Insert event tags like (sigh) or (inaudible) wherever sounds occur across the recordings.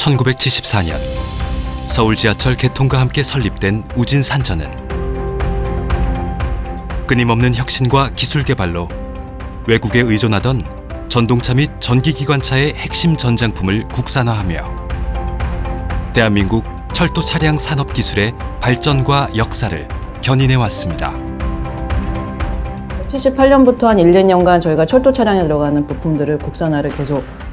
1974년 서울 지하철 개통과 함께 설립된 우진 산전은 끊임없는 혁신과 기술 개발로 외국에 의존하던 전동차 및 전기기관차의 핵심 전장품을 국산화하며 대한민국 철도 차량 산업 기술의 발전과 역사를 견인해 왔습니다. 78년부터 한 1, 2년간 저희가 철도 차량에 들어가는 부품들을 국산화를 계속 음,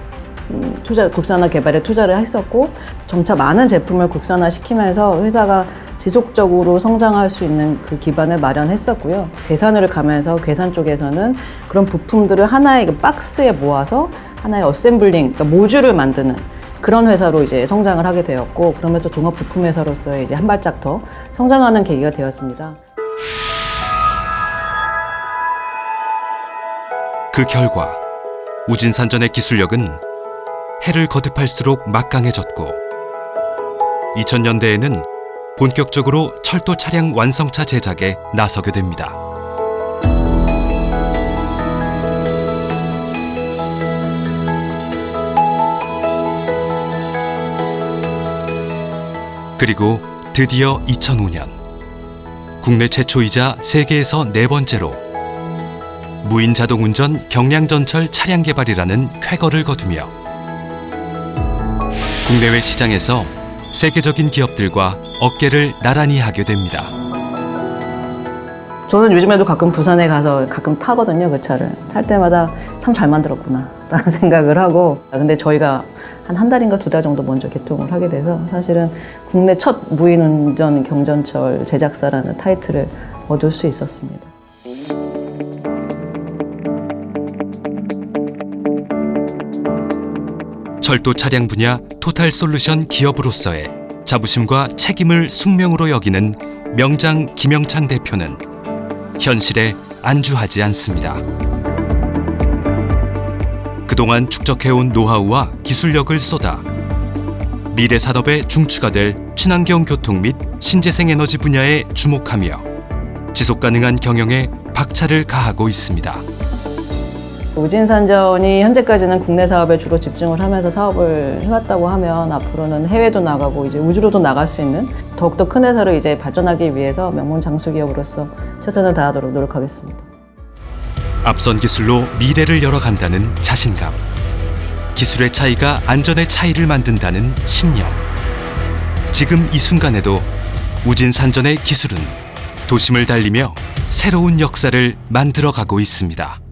투자 국산화 개발에 투자를 했었고 점차 많은 제품을 국산화 시키면서 회사가 지속적으로 성장할 수 있는 그 기반을 마련했었고요. 계산을 가면서 계산 쪽에서는 그런 부품들을 하나의 그 박스에 모아서 하나의 어셈블링, 그러니까 모듈을 만드는 그런 회사로 이제 성장을 하게 되었고 그러면서 종합 부품 회사로서 이제 한 발짝 더 성장하는 계기가 되었습니다. 그 결과 우진산전의 기술력은 해를 거듭할수록 막강해졌고 2000년대에는 본격적으로 철도 차량 완성차 제작에 나서게 됩니다. 그리고 드디어 2005년 국내 최초이자 세계에서 네 번째로 무인 자동 운전 경량전철 차량 개발이라는 쾌거를 거두며 국내외 시장에서 세계적인 기업들과 어깨를 나란히 하게 됩니다. 저는 요즘에도 가끔 부산에 가서 가끔 타거든요 그 차를 탈 때마다 참 잘 만들었구나 (laughs) 라는 생각을 하고 근데 저희가 한 한 달인가 두 달 정도 먼저 개통을 하게 돼서 사실은 국내 첫 무인운전 경전철 제작사라는 타이틀을 얻을 수 있었습니다. 철도 차량 분야 토탈 솔루션 기업으로서의 자부심과 책임을 숙명으로 여기는 명장 김영창 대표는 현실에 안주하지 않습니다. 그동안 축적해온 노하우와 기술력을 쏟아 미래 산업의 중추가 될 친환경 교통 및 신재생 에너지 분야에 주목하며 지속 가능한 경영에 박차를 가하고 있습니다. 우진산전이 현재까지는 국내 사업에 주로 집중을 하면서 사업을 해왔다고 하면 앞으로는 해외도 나가고 이제 우주로도 나갈 수 있는 더욱더 큰 회사로 이제 발전하기 위해서 명문 장수 기업으로서 최선을 다하도록 노력하겠습니다. 앞선 기술로 미래를 열어간다는 자신감. 기술의 차이가 안전의 차이를 만든다는 신념. 지금 이 순간에도 우진산전의 기술은 도심을 달리며 새로운 역사를 만들어가고 있습니다.